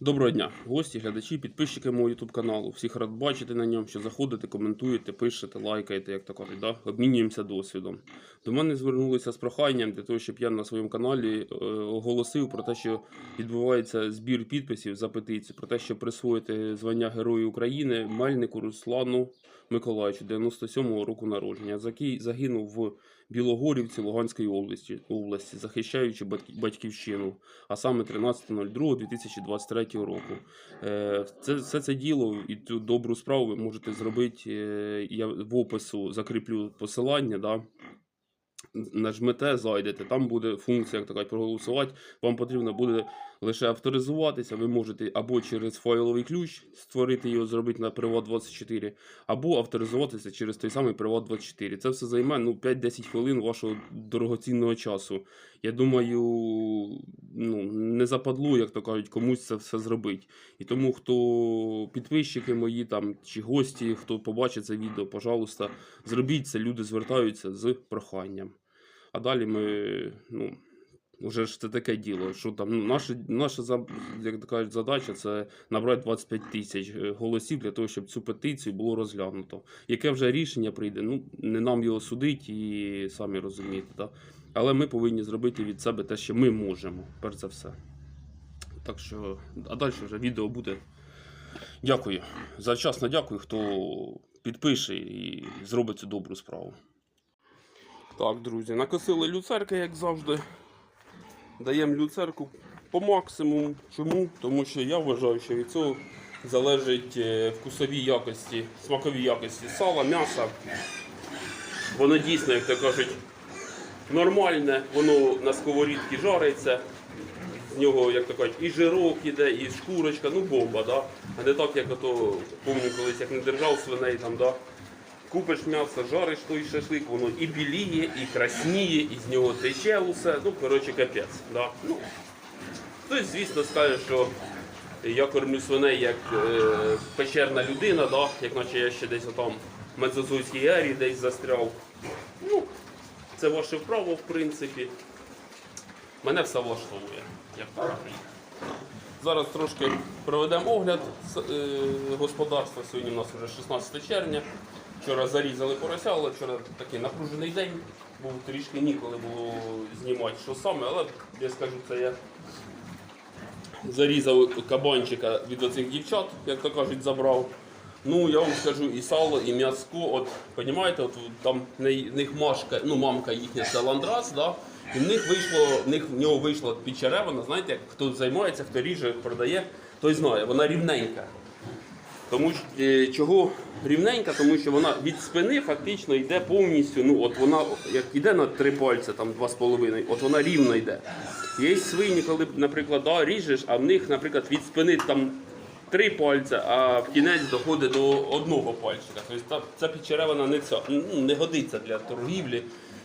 Доброго дня, гості, глядачі, підписчики мого YouTube каналу. Всіх рад бачити на ньому, що заходите, коментуєте, пишете, лайкаєте, як то кажуть, да? обмінюємося досвідом. До мене звернулися з проханням для того, щоб я на своєму каналі е, оголосив про те, що відбувається збір підписів за петицію, про те, щоб присвоїти звання Герою України Мельнику Руслану Миколаївичу 97-го року народження, який загинув в Білогорівці Луганської області, області захищаючи батьківщину а саме 13.02.2023 року. Е, Це, все це діло і цю добру справу ви можете зробити. е, Я в опису закріплю посилання. Да? Нажмете, зайдете, там буде функція, як така, проголосувати. Вам потрібно буде лише авторизуватися. Ви можете або через файловий ключ створити його, зробити на Privat24, або авторизуватися через той самий Privat24. Це все займе ну, 5-10 хвилин вашого дорогоцінного часу. Я думаю, ну, не западло, як то кажуть, комусь це все зробити. І тому, хто підписчики мої там чи гості, хто побачить це відео, пожалуйста, зробіть це. Люди звертаються з проханням. А далі ми, ну, вже ж це таке діло, що там ну, наша, наша як кажуть, задача це набрати 25 тисяч е, голосів для того, щоб цю петицію було розглянуто. Яке вже рішення прийде, ну не нам його судити і самі розумієте. Да? Але ми повинні зробити від себе те, що ми можемо, перш за все. Так що, а далі вже відео буде. Дякую. Завчасно дякую, хто підпише і зробить цю добру справу. Так, друзі, накосили люцерки, як завжди. Даємо люцерку по максимуму. Чому? Тому що я вважаю, що від цього залежить е, вкусові якості, смакові якості сала, м'яса. Воно дійсно, як то кажуть, нормальне, воно на сковорідці жариться. З нього, як то кажуть, і жирок іде, і шкурочка, ну бомба, да? А не так, як ото, пам'ятаю колись, як не держав свиней там, да? Купиш м'ясо, жариш той шашлик, воно і біліє, і красніє, і з нього тече усе. Ну, коротше, капець. Да? Ну, хтось, звісно, скаже, що я кормлю свиней як е, печерна людина, да? як наче я ще десь отам в мезозойській ері десь застряв. Ну, це ваше право, в принципі. Мене все влаштовує, як кажуть. Зараз трошки проведемо огляд е, господарства. Сьогодні у нас вже 16 червня. Вчора зарізали порося, але вчора такий напружений день. Був трішки ніколи було знімати, що саме, але я скажу, це я зарізав кабанчика від оцих дівчат, як то кажуть, забрав. Ну, я вам скажу, і сало, і м'яско, от, розумієте, от там в них машка, ну, мамка їхня це ландрас, да? і в них вийшло, в них в нього вийшла підчеревина, знаєте, як хто займається, хто ріже, продає, той знає, вона рівненька. Тому е, чого рівненька, тому що вона від спини фактично йде повністю. Ну от вона як йде на три пальці, там два з половиною, от вона рівно йде. Є свині, коли, наприклад, да, ріжеш, а в них, наприклад, від спини там три пальці, а в кінець доходить до одного пальчика. Тобто ця підчеревина не ця, ну, не годиться для торгівлі,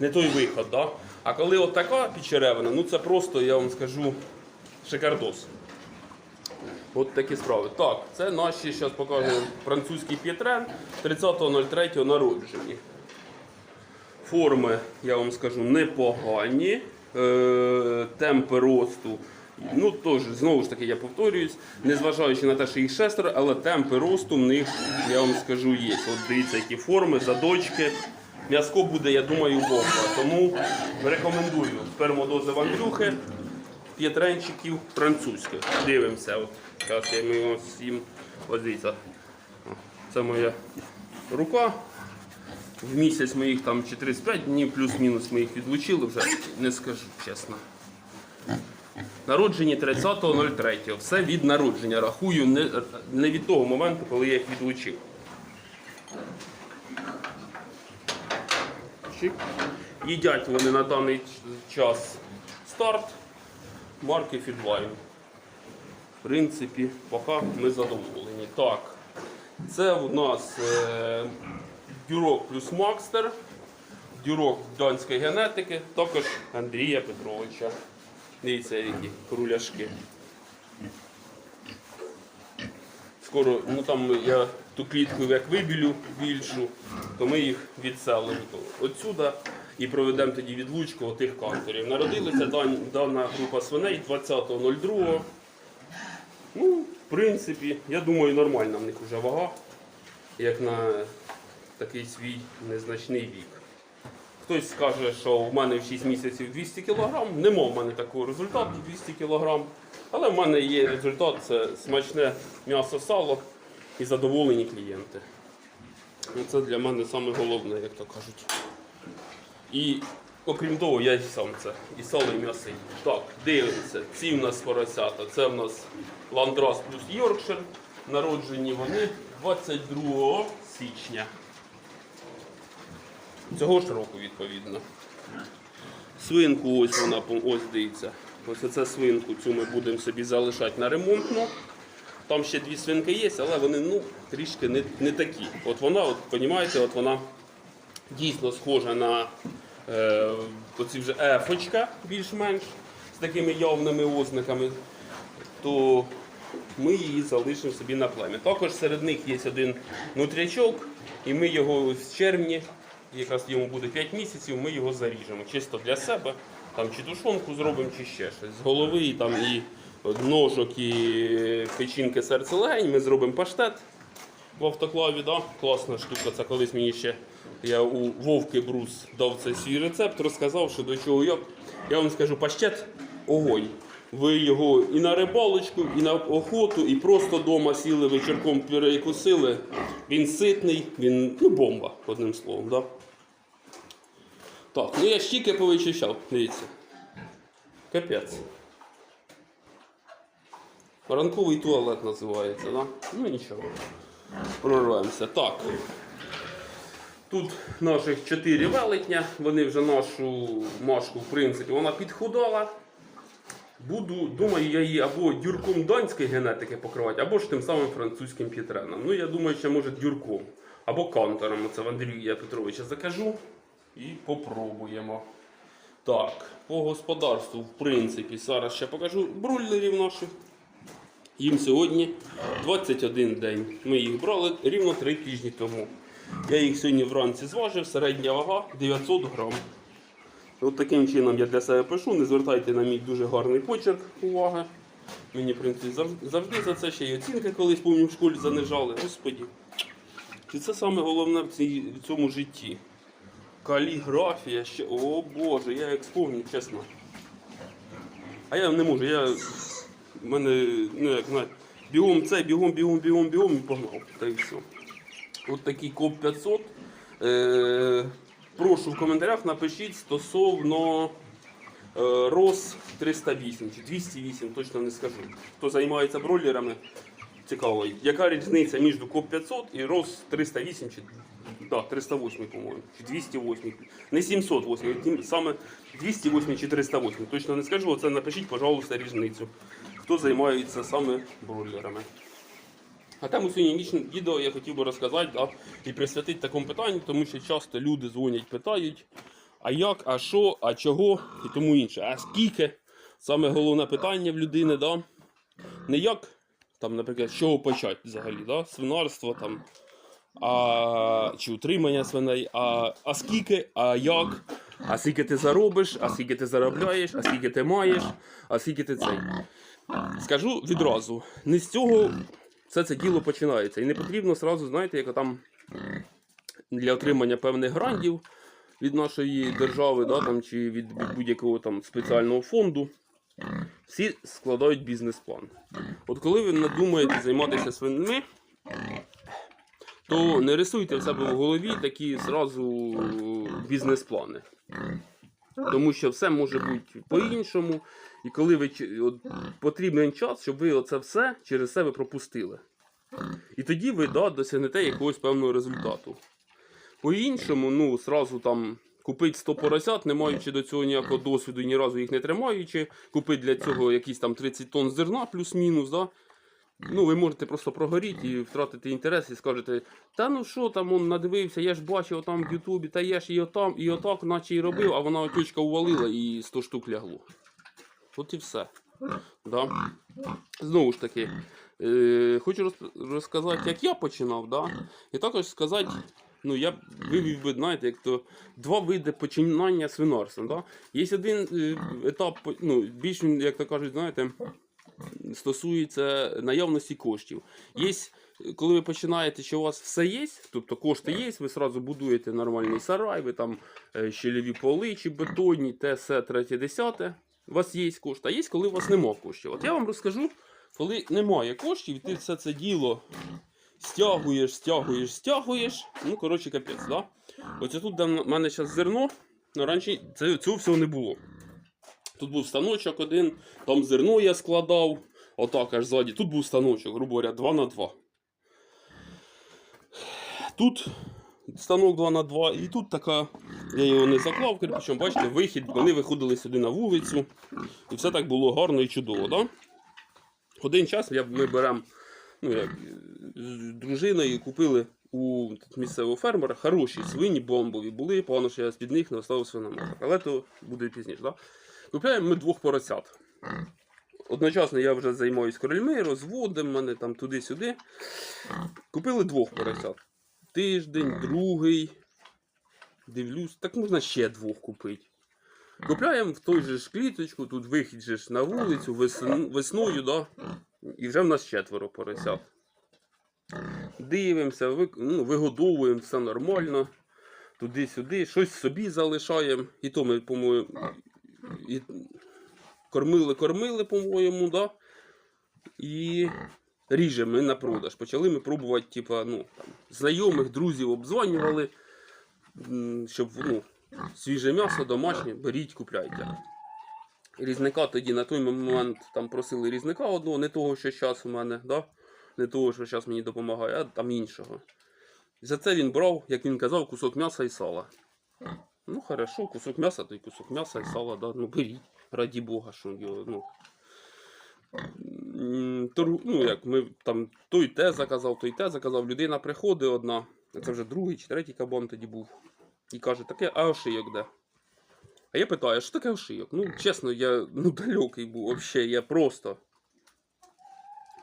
не той виход. Да? А коли от така підчеревина, ну це просто, я вам скажу, шикардос. От такі справи. Так, це наші, зараз покажу, французький п'єтрен 30.03 народжені. Форми, я вам скажу, непогані. Е, темпи росту. Ну, теж, знову ж таки, я повторююсь, незважаючи на те, що їх шестеро, але темпи росту в них, я вам скажу, є. От дивіться, які форми, задочки. М'язко буде, я думаю, бомба. Тому рекомендую спермодози в Андрюхи п'ятренчиків французьких. Дивимося. От, зараз я його всім. Ось дивіться. Це моя рука. В місяць ми їх там чи 35 днів, плюс-мінус ми їх відлучили, вже не скажу чесно. Народжені 30.03. Все від народження. Рахую не, не від того моменту, коли я їх відлучив. Їдять вони на даний час старт марки Feedline. Принципі, поки ми задоволені. Так, це у нас е, дюрок плюс Макстер, дюрок данської генетики, також Андрія Петровича. Дивіться, які круляшки. Скоро, ну там я ту клітку як вибілю більшу, то ми їх відселимо отсюда і проведемо тоді відлучку отих канторів. Народилася дан- дана група свиней 20.02. Ну, В принципі, я думаю, нормальна в них вже вага, як на такий свій незначний вік. Хтось скаже, що в мене в 6 місяців 200 кг, нема в мене такого результату 200 кг. Але в мене є результат це смачне м'ясо сало і задоволені клієнти. Ну, Це для мене саме головне, як то кажуть. І окрім того, я сам це. І сало, і м'ясо. Так, дивимося. Ці в нас поросята. Це в нас Ландрас плюс Йоркшир. Народжені вони 22 січня. Цього ж року, відповідно. Свинку ось вона, ось дивіться. Ось оце свинку цю ми будемо собі залишати на ремонтну. Там ще дві свинки є, але вони ну, трішки не, не такі. От вона, от, розумієте, от вона дійсно схожа на е, оці вже ефочка більш-менш з такими явними ознаками, то ми її залишимо собі на плем'я. Також серед них є один нутрячок, і ми його в червні, якраз йому буде 5 місяців, ми його заріжемо. Чисто для себе, там чи тушонку зробимо, чи ще щось. З голови там і ножок, і печінки серце легень, ми зробимо паштет в автоклаві, да? класна штука. Це колись мені ще я у Вовки Брус дав цей свій рецепт, розказав, що до чого як. Я вам скажу, паштет огонь. Ви його і на рибалочку, і на охоту, і просто вдома сіли вечірком перекусили. Він ситний, він ну, бомба, одним словом. Да? Так, ну я щіки повичищав, дивіться. Капець. Ранковий туалет називається, да? Ну нічого. Прорвемося. Так. Тут наших 4 велетня, вони вже нашу машку, в принципі, вона підхудала. Буду, думаю, я її або дюрком данської генетики покривати, або ж тим самим французьким п'єтреном. Ну, я думаю, що може дюрком. Або кантором. Це в Андрія Петровича закажу і попробуємо. Так, по господарству, в принципі, зараз ще покажу бройлерів наших. Їм сьогодні 21 день. Ми їх брали рівно 3 тижні тому. Я їх сьогодні вранці зважив, середня вага 900 грам. От таким чином я для себе пишу, не звертайте на мій дуже гарний почерк уваги. Мені, в принципі, завжди, за це ще й оцінки колись помню в школі занижали. Господі. Чи це саме головне в, цій, в цьому житті? Каліграфія ще. О Боже, я як спомню, чесно. А я не можу, я. В мене, ну як бігом це, бігом, бігом, бігом, бігом і погнав. Та й все. От такий КОП 500. Е, прошу в коментарях напишіть стосовно е, РОС 308 чи 208, точно не скажу. Хто займається бройлерами, цікаво, яка різниця між КОП 500 і РОС 308 чи да, 308, по-моєму, чи 208. Не 708, тим саме 208 чи 308. Точно не скажу, оце напишіть, пожалуйста, різницю. Хто займається саме бройлерами. А тему сьогоднішнього відео я хотів би розказати да, і присвятити такому питанню, тому що часто люди дзвонять, питають, а як, а що, а чого і тому інше. А скільки? Саме головне питання в людини, да? не як, там, наприклад, з чого почати взагалі, да? свинарство там, а, чи утримання свиней, а, а скільки, а як, а скільки ти заробиш, а скільки ти заробляєш, а скільки ти маєш, а скільки ти цей. Скажу відразу, не з цього все це діло починається. І не потрібно сразу, знаєте, як там для отримання певних грантів від нашої держави, да, там, чи від, будь-якого там спеціального фонду. Всі складають бізнес-план. От коли ви надумаєте займатися свиньми, то не рисуйте в себе в голові такі зразу бізнес-плани. Тому що все може бути по-іншому. І коли ви от, потрібен час, щоб ви оце все через себе пропустили. І тоді ви да, досягнете якогось певного результату. По-іншому, ну, сразу там купити 100 поросят, не маючи до цього ніякого досвіду і ні разу їх не тримаючи, купити для цього якісь там 30 тонн зерна плюс-мінус, да, Ну, ви можете просто прогоріти і втратити інтерес і скажете, та ну що там он надивився, я ж бачив там в Ютубі, та я ж і отам, і отак, наче і робив, а вона отючка увалила і 100 штук лягло. От і все. Да? Знову ж таки, е, хочу роз- розказати, як я починав, да? і також сказати, ну я вивів би, знаєте, як то два види починання свинарства. Да? Є один е, етап, ну, більш, як то кажуть, знаєте, стосується наявності коштів. Є, коли ви починаєте, що у вас все є, тобто кошти є, ви одразу будуєте нормальний сарай, ви там е, поли чи бетонні, те, все, третє, десяте. У вас є кошти, а є, коли у вас нема коштів. От я вам розкажу, коли немає коштів, і ти все це діло стягуєш, стягуєш, стягуєш. Ну, коротше, капець, да? Оце тут, де в мене зараз зерно, ну, раніше цього всього не було. Тут був станочок один, там зерно я складав, отак аж ззаді. Тут був станочок, грубо говоря, 2 на 2. Тут станок 2 на 2, і тут така, я його не заклав кирпичом, бачите, вихід, вони виходили сюди на вулицю. І все так було гарно і чудово. Да? Один час ми беремо ну, як, з дружиною купили у місцевого фермера хороші свині бомбові були, погано, що я з-під них не оставив свиноматок. Але то буде пізніше. Да? Купляємо ми двох поросят. Одночасно я вже займаюся крольми, розводом, мене там туди-сюди. Купили двох поросят. Тиждень, другий. Дивлюсь, так можна ще двох купити. Купляємо в той же ж кліточку, тут вихід же ж на вулицю весн- весною, да? і вже в нас четверо поросят. Дивимося, ви, ну, вигодовуємо все нормально. Туди-сюди, щось собі залишаємо. І то ми, по-моєму, і кормили, кормили, по-моєму, да? і ріжемо на продаж. Почали ми пробувати, типа, ну, там, знайомих, друзів обзванювали, щоб ну, свіже м'ясо, домашнє, беріть, купляйте. Різника тоді на той момент там просили різника одного, не того, що зараз у мене, да? Не того, що зараз мені допомагає, а там іншого. І за це він брав, як він казав, кусок м'яса і сала. Ну, хорошо, кусок м'яса, то й кусок м'яса і сала, да? ну беріть, раді Бога, що його, ну. Торгу- ну, як ми там той те заказав, той те заказав. Людина приходить одна, це вже другий чи третій кабан тоді був. І каже, таке, а ошийок де? А я питаю, що таке ошийок? Ну, чесно, я ну, далекий був взагалі, я просто.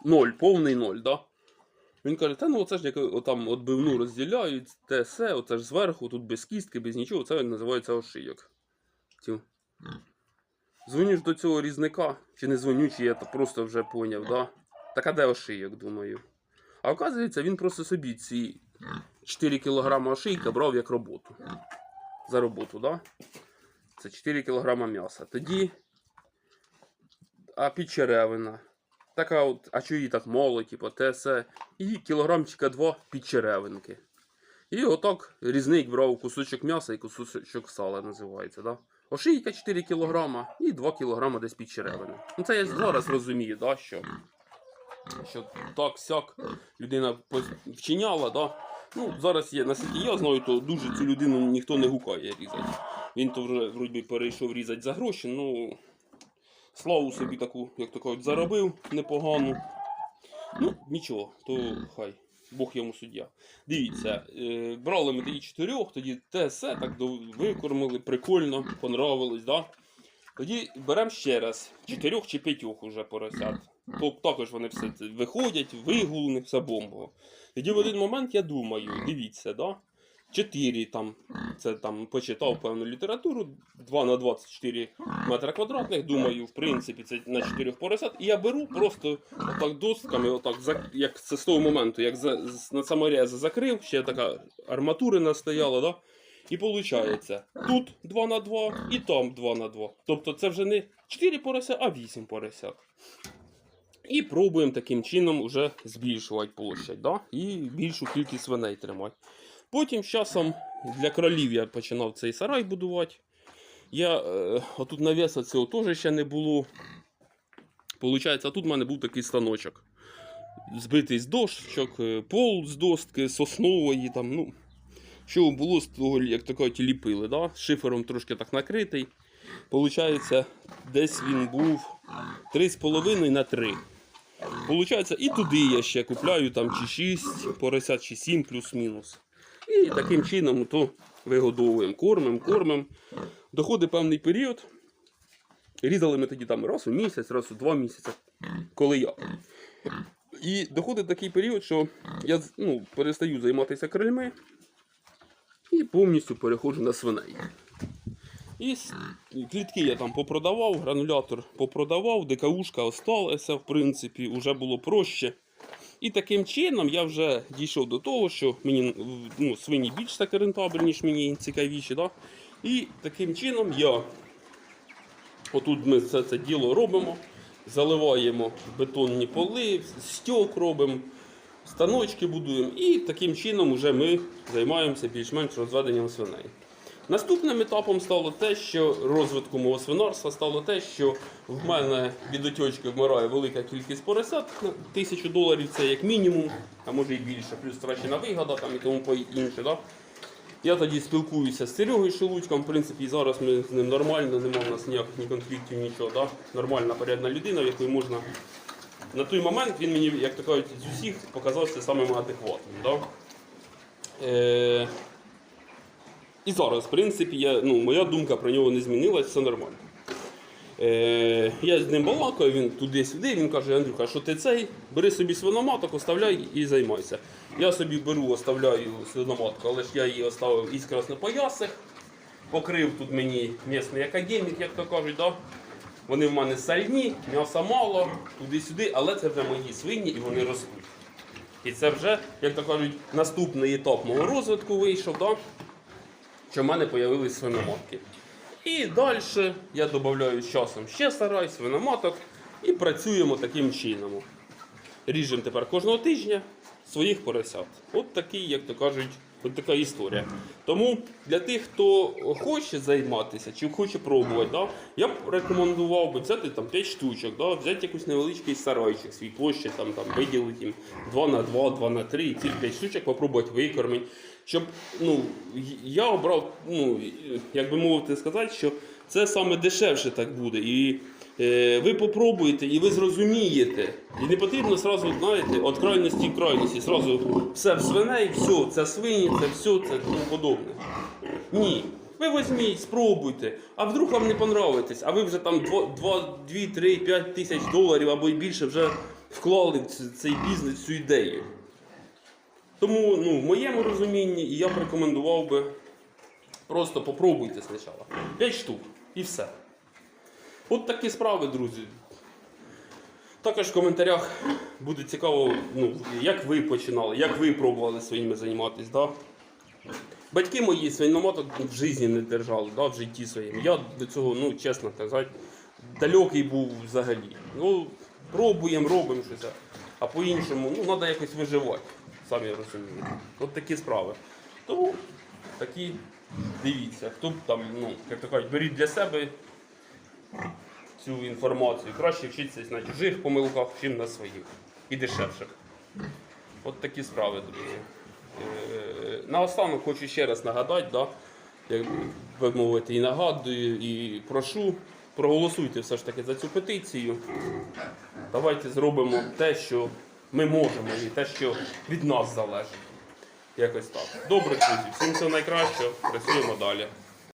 Ноль, повний ноль, да? Він каже, та ну оце ж як там отбивну розділяють, те все, оце ж зверху, тут без кістки, без нічого, це називається ошийок. Тю. Дзвоню ж до цього різника, чи не дзвоню, чи я то просто вже поняв, да? Так а де ошийок, думаю. А оказується, він просто собі ці 4 кг ошийка брав як роботу. За роботу, да? Це 4 кг м'яса. Тоді. А підчеревина. Така от, а що її так мало, типу, те все. І кілограмчика два підчеревинки. І отак різник брав кусочок м'яса і кусочок сала називається. Да? Ошийка 4 кг і 2 кг десь підчеревини. Ну це я зараз розумію, да, що, що так сяк людина вчиняла. Да? Ну, зараз є, наскільки я знаю, то дуже цю людину ніхто не гукає різати. Він то вже вроді перейшов різати за гроші, ну славу собі таку, як то кажуть, заробив непогану. Ну, нічого, то хай. Бог йому суддя. Дивіться, е, брали ми тоді чотирьох, тоді те все так викормили, прикольно, понравилось, да? Тоді беремо ще раз чотирьох чи п'ятьох уже поросят. То також вони все виходять, вигул, у них все бомбово. Тоді в один момент я думаю, дивіться, да? 4 там, це там почитав певну літературу, 2 на 24 метра квадратних, думаю, в принципі, це на 4 поросят. І я беру просто отак досками, отак, як це з того моменту, як за, на саморез закрив, ще така арматурина стояла, да? І виходить, тут 2 на 2 і там 2 на 2. Тобто це вже не 4 порося, а 8 поросят. І пробуємо таким чином вже збільшувати площадь, да? і більшу кількість свиней тримати. Потім з часом для кролів я починав цей сарай будувати. Я, е, отут навеса цього теж ще не було. Получається, тут в мене був такий станочок. Збитий з дощок, е, пол з достки, соснової. Там, ну, що було з того, як то кажуть, ліпили. Да? Шифером трошки так накритий. Получається, десь він був 3,5 на 3. Получається, і туди я ще купляю там чи 6 поросят, чи 7 плюс-мінус. І таким чином то вигодовуємо, кормимо, кормимо. Доходить певний період. Різали ми тоді там раз у місяць, раз у два місяці, коли я. І доходить такий період, що я ну, перестаю займатися крильми і повністю переходжу на свиней. І клітки я там попродавав, гранулятор попродавав, ДКУшка осталася, в принципі, вже було проще. І таким чином я вже дійшов до того, що мені ну, свині більш таки рентабельні, ніж мені цікавіші. Да? І таким чином я отут ми все це діло робимо, заливаємо бетонні поли, стьок робимо, станочки будуємо. І таким чином вже ми займаємося більш-менш розведенням свиней. Наступним етапом стало те, що розвитком мого свинарства стало те, що в мене від отечки вмирає велика кількість поросят. Тисячу доларів це як мінімум, а може і більше, плюс втрачена вигода там і тому інше. Да? Я тоді спілкуюся з Серегою Шелудьком, в принципі, і зараз ми з ним нормально, немає в нас ніяких ні конфліктів, нічого. Да? Нормальна порядна людина, в якої можна. На той момент він мені, як то кажуть, з усіх показався самим адекватним. Да? Е... І зараз, в принципі, я, ну, моя думка про нього не змінилась, все нормально. Е, я з ним балакаю, він туди-сюди, він каже, Андрюха, що ти цей, бери собі свиноматок, оставляй і займайся. Я собі беру, оставляю свиноматку, але ж я її оставив із краснопоясих, покрив тут мені місний академік, як то кажуть, да? вони в мене сальні, м'яса мало, туди-сюди, але це вже мої свині і вони ростуть. І це вже, як то кажуть, наступний етап мого розвитку вийшов, да? Що в мене з'явились свиноматки. І далі я додаю з часом ще сарай, свиноматок і працюємо таким чином. Ріжемо тепер кожного тижня своїх поросят. От такий, як то кажуть, от така історія. Тому для тих, хто хоче займатися чи хоче пробувати, да, я б рекомендував би взяти там 5 штучок, да, взяти якийсь невеличкий сарайчик, свій площі, там, там, виділити їм 2 на 2, 2 на 3, і ці 5 штучок попробувати викормити. Щоб ну, я обрав, ну, як би мовити сказати, що це саме дешевше так буде. І е, ви попробуєте і ви зрозумієте. І не потрібно сразу, знаєте, від крайності в крайності. Сразу все в свиней, все, це свині, це все, це тому подобне. Ні. Ви візьміть, спробуйте, а вдруг вам не понравитесь, а ви вже там 2, 2 3, 5 тисяч доларів або й більше вже вклали в цей бізнес, цю ідею. Тому ну, в моєму розумінні я б рекомендував би просто попробуйте спочатку. 5 штук і все. От такі справи, друзі. Також в коментарях буде цікаво, ну, як ви починали, як ви пробували своїми займатися. Да? Батьки мої свиноматок в житті не держали, да, в житті своєму. Я до цього, ну, чесно казати, далекий був взагалі. Ну, пробуємо, робимо щось. А по-іншому, ну, треба якось виживати, самі розумієте. От такі справи. Тому такі дивіться, хто там, ну, як то кажуть, беріть для себе цю інформацію. Краще вчитися на чужих помилках, чим на своїх. І дешевших. От такі справи, друзі. Е, Наостанок хочу ще раз нагадати, да, як ви мовите, і нагадую, і прошу, проголосуйте все ж таки за цю петицію. Давайте зробимо те, що ми можемо, і те, що від нас залежить. Якось так. Добре, друзі, всім всього найкращого, працюємо далі.